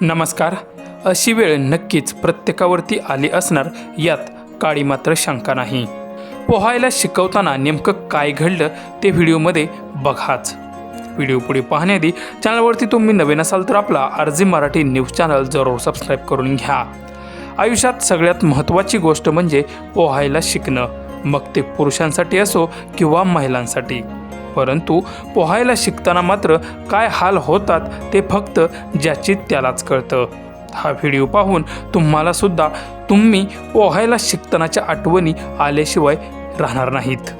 नमस्कार. अशी वेळ नक्कीच प्रत्येकावरती आली असणार यात काळी मात्र शंका नाही. पोहायला शिकवताना नेमकं काय घडलं ते व्हिडिओमध्ये बघाच. व्हिडिओ पुढे पाहण्याआधी चॅनलवरती तुम्ही नवीन असाल तर आपला R G Marathi news channel जरूर सबस्क्राईब करून घ्या. आयुष्यात सगळ्यात महत्त्वाची गोष्ट म्हणजे पोहायला शिकणं. मग ते पुरुषांसाठी असो किंवा महिलांसाठी. परंतु पोहायला शिकताना मात्र काय हाल होतात ते फक्त ज्याची त्यालाच कळतं. हा व्हिडिओ पाहून तुम्हाला सुद्धा तुम्ही पोहायला शिकतानाच्या आठवणी आल्याशिवाय राहणार नाहीत.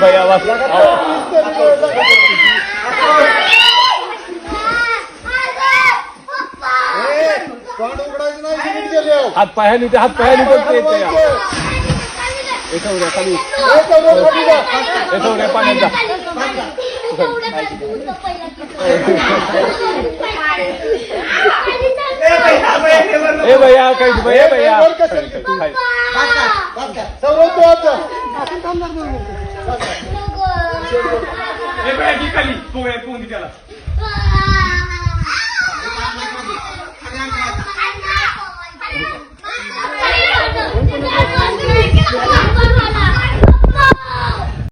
भैया नाही सिमेंट गेल्यावर. हात पायाने ते हात पायाने बोलते येते या. येतो रे खाली ए, तेवढं खाली जा. येतो रे पाण्यात जा ए भैया काही भैया भैया वर कशाला घेतो? खाली. सवय तू आता. ए भैया की खाली पोहे पोहून त्याला